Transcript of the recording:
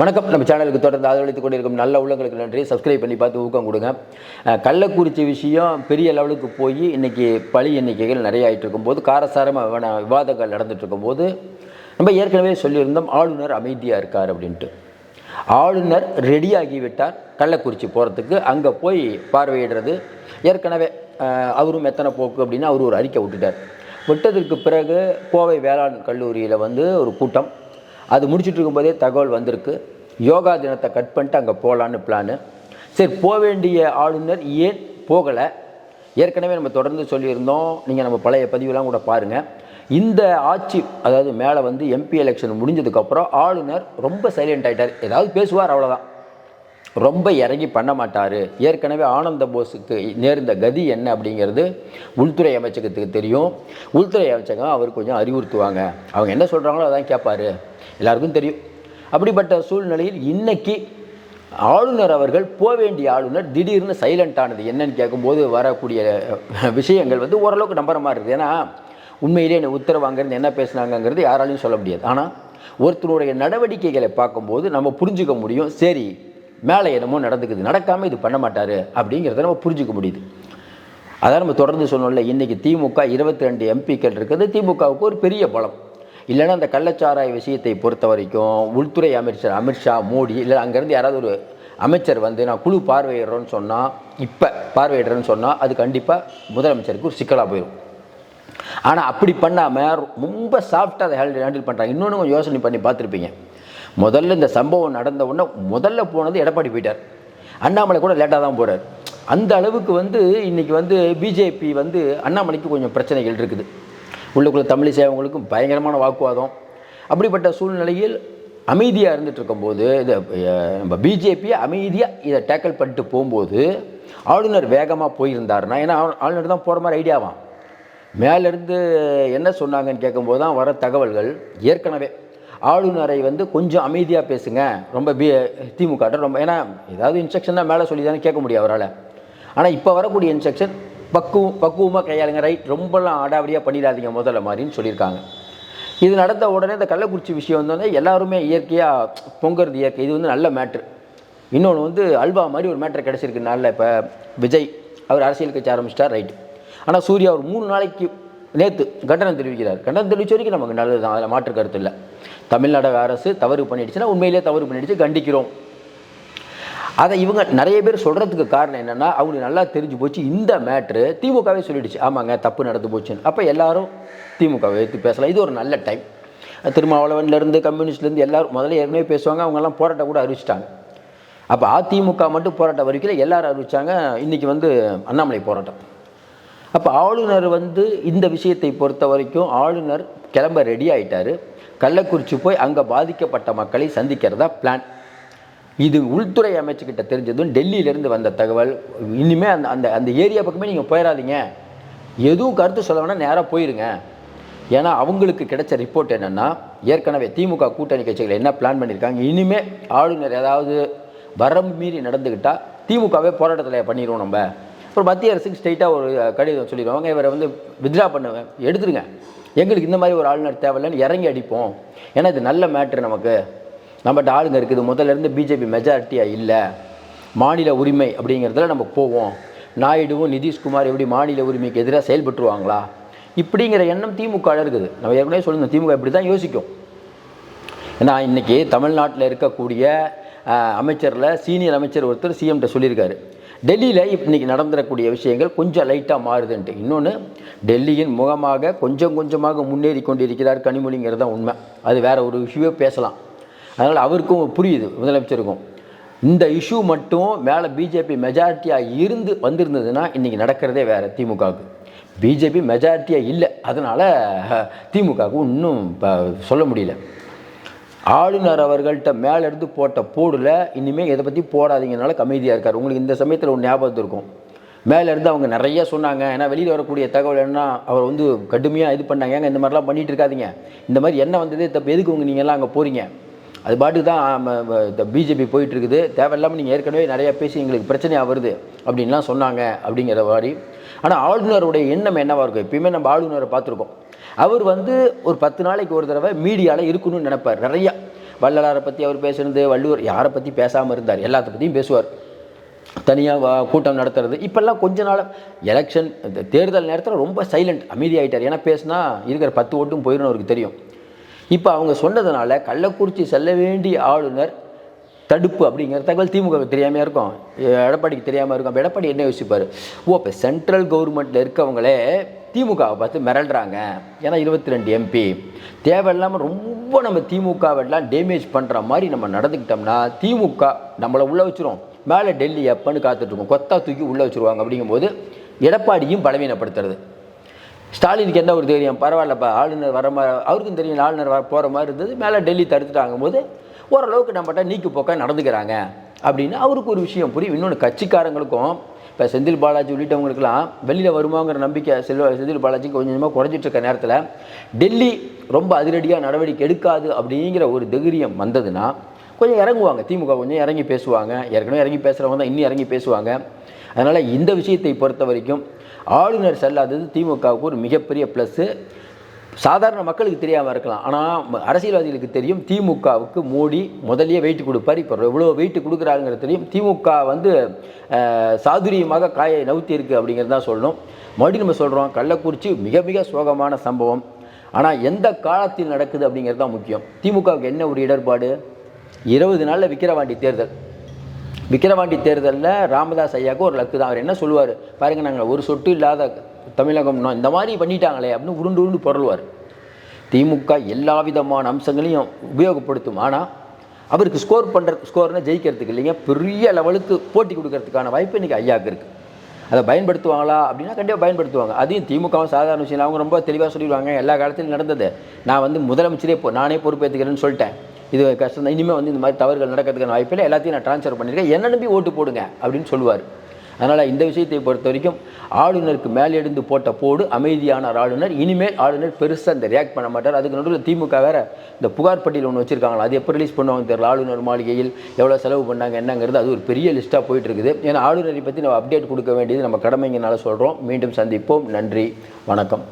வணக்கம். நம்ம சேனலுக்கு தொடர்ந்து ஆதரவளித்துக் கொண்டிருக்கும் நல்ல உள்ளங்களுக்கு நன்றி. சப்ஸ்கிரைப் பண்ணி பார்த்து ஊக்கம் கொடுங்க. கள்ளக்குறிச்சி விஷயம் பெரிய லெவலுக்கு போய் இன்னைக்கு பழி எண்ணிக்கைகள் நிறைய ஆகிட்டு இருக்கும்போது காரசாரமாக விவாதங்கள் நடந்துட்டு இருக்கும்போது நம்ம ஏற்கனவே சொல்லியிருந்தோம் ஆளுநர் அமைதியாக இருக்கார் அப்படின்ட்டு. ஆளுநர் ரெடியாகிவிட்டார் கள்ளக்குறிச்சி போகிறதுக்கு அங்கே போய் பார்வையிடுறது. ஏற்கனவே அவரும் எத்தனை போக்கு அப்படின்னு அவர் ஒரு அறிக்கை விட்டுட்டார். விட்டதற்கு பிறகு கோவை வேளாண் கல்லூரியில் வந்து ஒரு கூட்டம். அது முடிச்சிட்டு இருக்கும்போதே தகவல் வந்திருக்கு. யோகா தினத்தை கட் பண்ணிட்டு அங்கே போகலான்னு பிளானு சரி போக வேண்டிய ஆளுநர் ஏன் போகலை? ஏற்கனவே நம்ம தொடர்ந்து சொல்லியிருந்தோம். நீங்கள் நம்ம பழைய பதிவுலாம் கூட பாருங்கள் இந்த ஆட்சி அதாவது மேலே வந்து எம்பி எலெக்ஷன் முடிஞ்சதுக்கப்புறம் ஆளுநர் ரொம்ப சைலண்ட் ஆகிட்டார் ஏதாவது பேசுவார் அவ்வளோதான் ரொம்ப இறங்கி பண்ண மாட்டார். ஏற்கனவே ஆனந்த போஸுக்கு நேர்ந்த கதி என்ன அப்படிங்கிறது உள்துறை அமைச்சகத்துக்கு தெரியும். உள்துறை அமைச்சகம் அவர் கொஞ்சம் அறிவுறுத்துவாங்க. அவங்க என்ன சொல்கிறாங்களோ அதான் கேட்பாரு எல்லாருக்கும் தெரியும். அப்படிப்பட்ட சூழ்நிலையில் இன்றைக்கி ஆளுநர் அவர்கள் போக வேண்டிய ஆளுநர் திடீர்னு சைலண்ட் ஆனது. என்னன்னு கேட்கும்போது வரக்கூடிய விஷயங்கள் வந்து ஓரளவுக்கு நம்புற மாதிரி இருக்குது. ஏன்னா உண்மையிலே என்ன உத்தரவாங்கிறது என்ன பேசுனாங்கங்கிறது யாராலையும் சொல்ல முடியாது. ஆனால் ஒருத்தருடைய நடவடிக்கைகளை பார்க்கும்போது நம்ம புரிஞ்சுக்க முடியும். சரி மேலே என்னமோ நடந்துக்குது. நடக்காமல் இது பண்ண மாட்டார் அப்படிங்கிறத நம்ம புரிஞ்சுக்க முடியுது. அதான் நம்ம தொடர்ந்து சொன்னோம்ல இன்றைக்கி திமுக இருபத்தி ரெண்டு எம்பிக்கள் இருக்குது. திமுகவுக்கு ஒரு பெரிய பலம். இல்லைன்னா அந்த கள்ளச்சாராய விஷயத்தை பொறுத்த வரைக்கும் உள்துறை அமைச்சர் அமித்ஷா மோடி இல்லை அங்கேருந்து யாராவது ஒரு அமைச்சர் வந்து நான் குழு பார்வையிடுறோன்னு சொன்னால் இப்போ பார்வையிடுறேன்னு சொன்னால் அது கண்டிப்பாக முதலமைச்சருக்கு ஒரு சிக்கலாக போயிடும் ஆனால் அப்படி பண்ணாமல் ரொம்ப சாஃப்டாக அதை ஹேண்டில் ஹேண்டில் பண்ணுறாங்க இன்னொன்று கொஞ்சம் யோசனை பண்ணி பார்த்துருப்பீங்க. முதல்ல இந்த சம்பவம் நடந்த உடனே முதல்ல போனது எடப்பாடி போயிட்டார். அண்ணாமலை கூட லேட்டாக தான் போகிறார் அந்த அளவுக்கு வந்து இன்றைக்கி வந்து பிஜேபி வந்து அண்ணாமலைக்கு கொஞ்சம் பிரச்சனைகள் இருக்குது. உள்ளுக்குள்ளே தமிழிசை அவங்களுக்கும் பயங்கரமான வாக்குவாதம். அப்படிப்பட்ட சூழ்நிலையில் அமைதியாக இருந்துகிட்டு இருக்கும்போது இதை நம்ம பிஜேபியை அமைதியாக இதை டேக்கிள் பண்ணிட்டு போகும்போது ஆளுநர் வேகமாக போயிருந்தாருன்னா ஏன்னா ஆளுநர் தான் போகிற மாதிரி ஐடியாவான் மேலேருந்து என்ன சொன்னாங்கன்னு கேட்கும்போது தான் வர தகவல்கள் ஏற்கனவே ஆளுநரை வந்து கொஞ்சம் அமைதியாக பேசுங்க ரொம்ப பி திமுக ரொம்ப ஏன்னா ஏதாவது இன்ஸ்ட்ரக்ஷன் மேலே சொல்லி தானே கேட்க முடியும் அவரால். ஆனால் இப்போ வரக்கூடிய இன்ஸ்ட்ரக்ஷன் பக்குவம் பக்குவமாக கையாளுங்க ரைட் ரொம்பலாம் ஆடாவடியாக பண்ணிடாதீங்க முதல்ல மாதிரின்னு சொல்லியிருக்காங்க. இது நடந்த உடனே இந்த கள்ளக்குறிச்சி விஷயம் வந்தோடனே எல்லாருமே இயற்கையாக பொங்குறது இயற்கை. இது வந்து நல்ல மேட்ரு இன்னொன்று வந்து அல்வா மாதிரி ஒரு மேட்ரு கிடச்சிருக்கு நாளில். இப்போ விஜய் அவர் அரசியல் கட்சி ஆரம்பிச்சிட்டார் ரைட் ஆனால் சூர்யா ஒரு மூணு நாளைக்கு நேற்று கண்டனம் தெரிவிக்கிறார். கண்டனம் தெரிவிச்ச வரைக்கும் நமக்கு நல்லது தான் அதில் மாற்று கருத்து இல்லை. தமிழ்நாடு அரசு தவறு பண்ணிடுச்சுன்னா உண்மையிலேயே தவறு பண்ணிடுச்சு கண்டிக்கிறோம். அதை இவங்க நிறைய பேர் சொல்கிறதுக்கு காரணம் என்னென்னா அவங்களுக்கு நல்லா தெரிஞ்சு போச்சு. இந்த மேட்ரு திமுகவே சொல்லிடுச்சு. ஆமாங்க தப்பு நடந்து போச்சுன்னு. அப்போ எல்லாரும் திமுகவை எடுத்து பேசலாம். இது ஒரு நல்ல டைம் திருமாவளவன்லேருந்து கம்யூனிஸ்ட்லேருந்து எல்லாரும் முதல்ல ஏற்கனவே பேசுவாங்க. அவங்கெல்லாம் போராட்டம் கூட அறிவிச்சிட்டாங்க. அப்போ அதிமுக மட்டும் போராட்டம் அறிவிக்கல எல்லாரும் அறிவிச்சாங்க. இன்றைக்கி வந்து அண்ணாமலை போராட்டம். அப்போ ஆளுநர் வந்து இந்த விஷயத்தை பொறுத்த வரைக்கும் ஆளுநர் கிளம்ப ரெடி ஆகிட்டார் கள்ளக்குறிச்சி போய் அங்கே பாதிக்கப்பட்ட மக்களை சந்திக்கிறதா பிளான் இது உள்துறை அமைச்சுக்கிட்ட தெரிஞ்சதும் டெல்லியிலேருந்து வந்த தகவல். இனிமேல் அந்த அந்த அந்த ஏரியா பக்கமே நீங்கள் போயிடாதீங்க எதுவும் கருத்து சொல்ல வேணால் நேராக போயிருங்க. ஏன்னா அவங்களுக்கு கிடைச்ச ரிப்போர்ட் என்னென்னா ஏற்கனவே திமுக கூட்டணி கட்சிகள் என்ன பிளான் பண்ணியிருக்காங்க இனிமேல் ஆளுநர் ஏதாவது வரம்பு மீறி நடந்துக்கிட்டால் திமுகவே போராட்டத்தில் பண்ணிடுவோம் நம்ம. அப்புறம் மத்திய அரசுக்கு ஸ்ட்ரைட்டாக ஒரு கடிதம் சொல்லிடுவாங்க. இவரை வந்து வித்ரா பண்ணுவேன் எடுத்துருங்க. எங்களுக்கு இந்த மாதிரி ஒரு ஆளுநர் தேவையில்லைன்னு இறங்கி அடிப்போம். ஏன்னா இது நல்ல மேட்ரு நமக்கு. நம்மகிட்ட ஆளுங்க இருக்குது. முதல்ல இருந்து பிஜேபி மெஜாரிட்டியாக இல்லை. மாநில உரிமை அப்படிங்கிறதுல நம்ம போவோம். நாயுடுவும் நிதிஷ்குமார் எப்படி மாநில உரிமைக்கு எதிராக செயல்பட்டுருவாங்களா? இப்படிங்கிற எண்ணம் திமுக இருக்குது. நம்ம ஏற்கனவே சொல்லணும் திமுக இப்படி தான் யோசிக்கும். ஏன்னா இன்றைக்கி தமிழ்நாட்டில் இருக்கக்கூடிய அமைச்சரில் சீனியர் அமைச்சர் ஒருத்தர் சிஎம்கிட்ட சொல்லியிருக்காரு. டெல்லியில் இன்றைக்கி நடந்துடக்கூடிய விஷயங்கள் கொஞ்சம் லைட்டாக மாறுதுன்ட்டு. இன்னொன்று டெல்லியின் முகமாக கொஞ்சம் கொஞ்சமாக முன்னேறி கொண்டிருக்கிறார் கனிமொழிங்கிறது தான் உண்மை. அது வேறு ஒரு விஷயமே பேசலாம். அதனால் அவருக்கும் புரியுது முதலமைச்சருக்கும். இந்த இஷ்யூ மட்டும் மேலே பிஜேபி மெஜாரிட்டியாக இருந்து வந்திருந்ததுன்னா இன்றைக்கி நடக்கிறதே வேறு திமுகவுக்கு. பிஜேபி மெஜாரிட்டியாக இல்லை அதனால் திமுகவுக்கு இன்னும் இப்போ சொல்ல முடியல. ஆளுநர் அவர்கள்ட்ட மேலேருந்து போட்ட போடில் இனிமேல் இதை பற்றி போடாதீங்கனால அமைதியாக இருக்கார். உங்களுக்கு இந்த சமயத்தில் ஒரு ஞாபகம் இருக்கும். மேலே இருந்து அவங்க நிறைய சொன்னாங்க. ஏன்னா வெளியில் வரக்கூடிய தகவல் என்ன அவர் வந்து கடுமையாக இது பண்ணாங்க. ஏங்க இந்த மாதிரிலாம் பண்ணிகிட்டு இருக்காதிங்க. இந்த மாதிரி என்ன வந்தது தப்பு. எதுக்கு உங்கள் நீங்கள்லாம் அங்கே போகிறீங்க அது பாட்டுக்கு தான் இந்த பிஜேபி போயிட்டுருக்குது. தேவையில்லாமல் நீங்கள் ஏற்கனவே நிறையா பேசி எங்களுக்கு பிரச்சனையாக வருது அப்படின்லாம் சொன்னாங்க அப்படிங்கிற மாதிரி. ஆனால் ஆளுநருடைய எண்ணம் என்னவாக இருக்கும்? எப்பயுமே நம்ம ஆளுநரை பார்த்துருக்கோம். அவர் வந்து ஒரு பத்து நாளைக்கு ஒரு தடவை மீடியாவில் இருக்கணும்னு நினைப்பார். நிறையா வள்ளலாரை பற்றி அவர் பேசுனது வள்ளுவர் யாரை பற்றி பேசாமல் இருந்தார்? எல்லாத்த பற்றியும் பேசுவார். தனியாக கூட்டம் நடத்துறது. இப்போல்லாம் கொஞ்ச நாள் எலெக்ஷன் இந்த தேர்தல் நேரத்தில் ரொம்ப சைலண்ட் அமைதியாகிட்டார் ஏன்னா பேசினா இருக்கிற பத்து ஓட்டும் போயிடும் அவருக்கு தெரியும். இப்போ அவங்க சொன்னதுனால கள்ளக்குறிச்சி செல்ல வேண்டிய ஆளுநர் தடுப்பு அப்படிங்கிற தகவல் திமுக தெரியாமல் இருக்கும். எடப்பாடிக்கு தெரியாமல் இருக்கும். அப்போ எடப்பாடி என்ன யோசிப்பார்? ஓ இப்போ சென்ட்ரல் கவர்மெண்ட்டில் இருக்கவங்களே திமுகவை பார்த்து மிரள்றாங்க. ஏன்னா இருபத்தி ரெண்டு எம்பி தேவையில்லாமல் ரொம்ப நம்ம திமுகவெல்லாம் டேமேஜ் பண்ணுற மாதிரி நம்ம நடந்துக்கிட்டோம்னா திமுக நம்மளை உள்ளே வச்சிரும். மேலே டெல்லி எப்பன்னு காத்துட்ருக்கோம் கொத்தா தூக்கி உள்ளே வச்சுருவாங்க அப்படிங்கும்போது எடப்பாடியும் பலவீனப்படுத்துறது. ஸ்டாலினுக்கு என்ன ஒரு தெரியும்? பரவாயில்லப்பா ஆளுநர் வர மாதிரி அவருக்கும் தெரியும் ஆளுநர் வர போகிற மாதிரி இருந்தது. மேலே டெல்லி தடுத்துட்டாங்கும் போது ஓரளவுக்கு நம்மகிட்ட நீக்கு போக்க நடந்துக்கிறாங்க அப்படின்னு அவருக்கு ஒரு விஷயம் புரியும். இன்னொன்று கட்சிக்காரங்களுக்கும் இப்போ செந்தில் பாலாஜி உள்ளிட்டவங்களுக்கெல்லாம் வெளியில் வருமாங்கிற நம்பிக்கை செல்வ செந்தில் பாலாஜி கொஞ்சம் கொஞ்சமாக குறைஞ்சிட்டு இருக்க நேரத்தில் டெல்லி ரொம்ப அதிரடியாக நடவடிக்கை எடுக்காது அப்படிங்கிற ஒரு தைரியம் வந்ததுன்னா கொஞ்சம் இறங்குவாங்க. திமுக கொஞ்சம் இறங்கி பேசுவாங்க. ஏற்கனவே இறங்கி பேசுகிறவங்க தான் இன்னும் இறங்கி பேசுவாங்க. அதனால் இந்த விஷயத்தை பொறுத்த வரைக்கும் ஆளுநர் செல்லாதது திமுகவுக்கு ஒரு மிகப்பெரிய ப்ளஸ்ஸு சாதாரண மக்களுக்கு தெரியாமல் இருக்கலாம். ஆனால் அரசியல்வாதிகளுக்கு தெரியும் திமுகவுக்கு மோடி முதலே வெயிட் கொடுப்பார். இப்போ எவ்வளோ வெயிட் கொடுக்குறாங்கிறது தெரியும். திமுக வந்து சாதுரியமாக காயை நவுத்தி இருக்குது அப்படிங்கிறது தான் சொல்லணும். மறுபடியும் நம்ம சொல்கிறோம் கள்ளக்குறிச்சி மிக மிக சோகமான சம்பவம். ஆனால் எந்த காலத்தில் நடக்குது அப்படிங்கிறது தான் முக்கியம். திமுகவுக்கு என்ன ஒரு இடர்பாடு? இருபது நாளில் விக்கிரவாண்டி தேர்தல். விக்கிரவாண்டி தேர்தலில் ராமதாஸ் ஐயாவுக்கு ஒரு லக்கு தான். அவர் என்ன சொல்லுவார்? பாருங்க நாங்கள் ஒரு சொட்டு இல்லாத தமிழகம் இந்த மாதிரி பண்ணிட்டாங்களே அப்படின்னு உருண்டு உருண்டு பொருள்வார். திமுக எல்லா விதமான அம்சங்களையும் உபயோகப்படுத்தும். ஆனால் அவருக்கு ஸ்கோர் பண்ணுற ஸ்கோர்னால் ஜெயிக்கிறதுக்கு இல்லைங்க. பெரிய லெவலுக்கு போட்டி கொடுக்கறதுக்கான வாய்ப்பு இன்றைக்கி ஐயாவுக்கு இருக்குது அதை பயன்படுத்துவாங்களா அப்படின்னா கண்டிப்பாக பயன்படுத்துவாங்க. அதையும் திமுகவும் சாதாரண விஷயம். அவங்க ரொம்ப தெளிவாக சொல்லிடுவாங்க. எல்லா காலத்திலும் நடந்தது. நான் வந்து முதலமைச்சரே நானே பொறுப்பேற்றுக்கிறேன்னு சொல்லிட்டேன். இது கஷ்டம் தான். இனிமேல் வந்து இந்த மாதிரி தவறுகள் நடக்கிறதுக்கான வாய்ப்பில்லை. எல்லாத்தையும் நான் ட்ரான்ஸ்ஃபர் பண்ணியிருக்கேன். என்ன நம்பி ஓட்டு போடுங்க அப்படின்னு சொல்லுவார். அதனால் இந்த விஷயத்தை பொறுத்த வரைக்கும் ஆளுநருக்கு மேலெடுந்து போட்ட போடு அமைதியான ஆளுநர். இனிமேல் ஆளுநர் பெருசாக அந்த ரியாக்ட் பண்ண மாட்டார். அதுக்கு நடுவில் திமுக வேறு இந்த புகார் பட்டியல் ஒன்று வச்சுருக்காங்களா? அது எப்போ ரிலீஸ் பண்ணுவாங்க தெரியல. ஆளுநர் மாளிகையில் எவ்வளோ செலவு பண்ணாங்க என்னங்கிறது அது ஒரு பெரிய லிஸ்ட்டாக போயிட்டு இருக்குது. ஏன்னா ஆளுநரை பற்றி நம்ம அப்டேட் கொடுக்க வேண்டியது நம்ம கடமைங்கனால சொல்கிறோம் மீண்டும் சந்திப்போம். நன்றி. வணக்கம்.